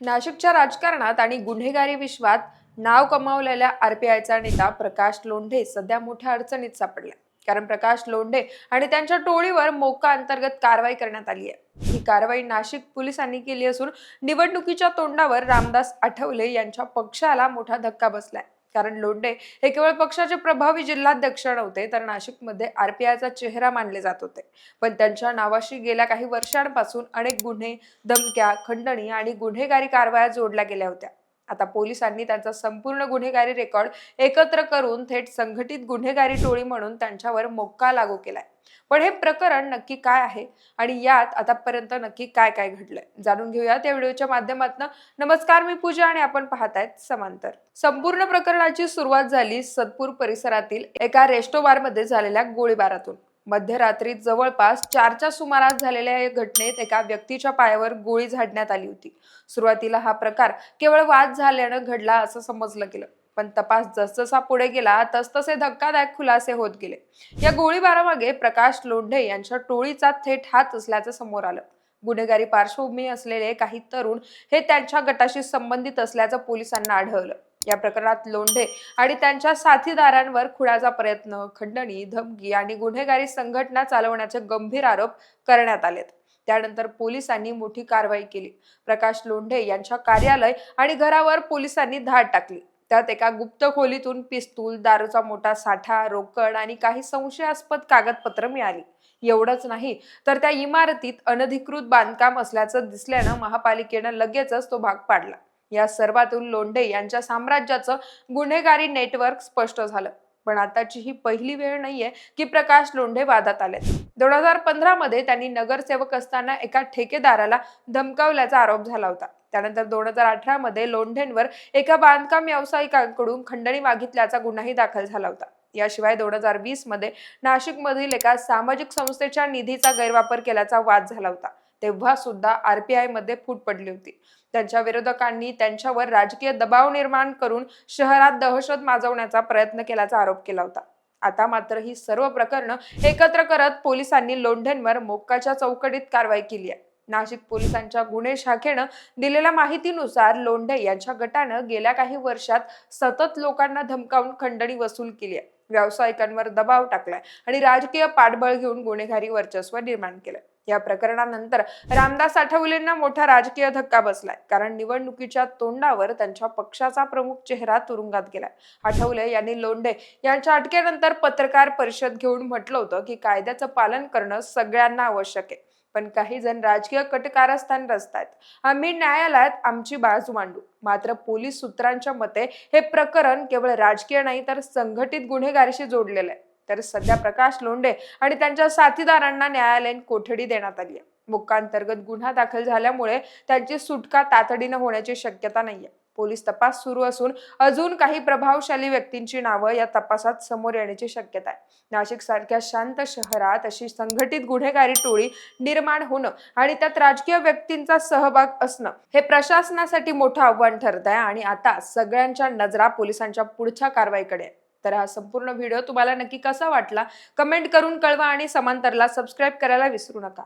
नाशिकच्या राजकारणात आणि गुन्हेगारी विश्वात नाव कमावलेल्या आरपीआयचा नेता प्रकाश लोंढे सध्या मोठ्या अडचणीत सापडला कारण प्रकाश लोंढे आणि त्यांच्या टोळीवर मोका अंतर्गत कारवाई करण्यात आली आहे. ही कारवाई नाशिक पोलिसांनी केली असून निवडणुकीच्या तोंडावर रामदास आठवले यांच्या पक्षाला मोठा धक्का बसलाय. कारण लोंढे हे केवळ पक्षाचे प्रभावी जिल्हाध्यक्ष नव्हते तर नाशिकमध्ये आरपीआयचा चेहरा मानले जात होते. पण त्यांच्या नावाशी गेल्या काही वर्षांपासून अनेक गुन्हे धमक्या खंडणी आणि गुन्हेगारी कारवाया जोडल्या गेल्या होत्या. आता पोलिसांनी त्यांचा संपूर्ण गुन्हेगारी रेकॉर्ड एकत्र करून थेट संघटित गुन्हेगारी टोळी म्हणून त्यांच्यावर मोक्का लागू केलाय. पण हे प्रकरण नक्की काय आहे? आणि यात आतापर्यंत नक्की काय काय घडलंय? जाणून घेऊयात या व्हिडिओच्या माध्यमातून. नमस्कार मी पूजा आणि आपण पाहतायत समांतर. संपूर्ण प्रकरणाची सुरुवात झाली सदपूर परिसरातील एका रेस्टोबारमध्ये झालेल्या गोळीबारातून. मध्यरात्री जवळपास चारच्या सुमारास झालेल्या या घटनेत एका व्यक्तीच्या पायावर गोळी झाडण्यात आली होती. सुरुवातीला हा प्रकार केवळ वाद झाल्यानं घडला असं समजलं गेलं. पण तपास जसजसा पुढे गेला तसतसे धक्कादायक खुलासे होत गेले. या गोळीबारामागे प्रकाश लोंढे यांच्या टोळीचा थेट हात असल्याचं समोर आलं. गुन्हेगारी पार्श्वभूमी असलेले काही तरुण हे त्यांच्या गटाशी संबंधित असल्याचं पोलिसांना आढळलं. या प्रकरणात लोंढे आणि त्यांच्या साथीदारांवर खुणाचा प्रयत्न खंडणी धमकी आणि गुन्हेगारी संघटना चालवण्याचे गंभीर आरोप करण्यात आलेत. त्यानंतर पोलिसांनी मोठी कारवाई केली. प्रकाश लोंढे यांच्या कार्यालय आणि घरावर पोलिसांनी धाड टाकली. त्यात एका गुप्त खोलीतून पिस्तूल दारूचा मोठा साठा रोकड आणि काही संशयास्पद कागदपत्र मिळाली. एवढंच नाही तर त्या इमारतीत अनधिकृत बांधकाम असल्याचं दिसल्यानं महापालिकेनं लगेचच तो भाग पाडला. या सर्वातून लोंढे यांच्या साम्राज्याचं गुन्हेगारी नेटवर्क स्पष्ट झालं. पण आताची ही पहिली वेळ नाहीये की प्रकाश लोंढे वादात आले दोन हजार पंधरा मध्ये त्यांनी नगरसेवक असताना एका ठेकेदाराला धमकावल्याचा आरोप झाला होता. त्यानंतर दोन हजार अठरा मध्ये लोंढेंवर एका बांधकाम व्यावसायिकांकडून खंडणी मागितल्याचा गुन्हाही दाखल झाला होता. याशिवाय दोन हजार वीसमध्ये नाशिकमधील एका सामाजिक संस्थेच्या निधीचा गैरवापर केल्याचा वाद झाला होता. तेव्हा सुद्धा आरपीआयमध्ये फूट पडली होती. त्यांच्या विरोधकांनी त्यांच्यावर राजकीय दबाव निर्माण करून शहरात दहशत माजवण्याचा प्रयत्न केल्याचा आरोप केला होता. आता मात्र ही सर्व प्रकरणं एकत्र करत पोलिसांनी लोंढेंवर मोक्काच्या चौकटीत कारवाई केली आहे. नाशिक पोलिसांच्या गुन्हे शाखेनं दिलेल्या माहितीनुसार लोंढे यांच्या गटानं गेल्या काही वर्षात सतत लोकांना धमकावून खंडणी वसूल केली आहे. व्यावसायिकांवर दबाव टाकलाय आणि राजकीय पाठबळ घेऊन गुन्हेगारी वर्चस्व निर्माण केलंय. या प्रकरणानंतर रामदास आठवलेंना मोठा राजकीय धक्का बसलाय. कारण निवडणुकीच्या तोंडावर त्यांच्या पक्षाचा प्रमुख चेहरा तुरुंगात गेलाय. आठवले यांनी लोंढे यांच्या अटकेनंतर पत्रकार परिषद घेऊन म्हटलं होतं की कायद्याचं पालन करणं सगळ्यांना आवश्यक आहे. पण काही जण राजकीय कटकारस्थान रचतायत. आम्ही न्यायालयात आमची बाजू मांडू. मात्र पोलीस सूत्रांच्या मते हे प्रकरण केवळ राजकीय नाही तर संघटित गुन्हेगारीशी जोडलेलं आहे. तर सध्या प्रकाश लोंढे आणि त्यांच्या साथीदारांना न्यायालयीन कोठडी देण्यात आली आहे. मुक्कांतर्गत गुन्हा दाखल झाल्यामुळे त्यांची सुटका तातडीनं होण्याची शक्यता नाहीये. पोलीस तपास सुरू असून अजून काही प्रभावशाली व्यक्तींची नावं या तपासात समोर येण्याची शक्यता आहे. नाशिक सारख्या शांत शहरात अशी संघटित गुन्हेगारी टोळी निर्माण होणं आणि त्यात राजकीय व्यक्तींचा सहभाग असणं हे प्रशासनासाठी मोठं आव्हान ठरत आहे आणि आता सगळ्यांच्या नजरा पोलिसांच्या पुढच्या कारवाईकडे आहे. तर हा संपूर्ण व्हिडिओ तुम्हाला नक्की कसा वाटला? कमेंट करून कळवा आणि समांतरला सबस्क्राईब करायला विसरू नका.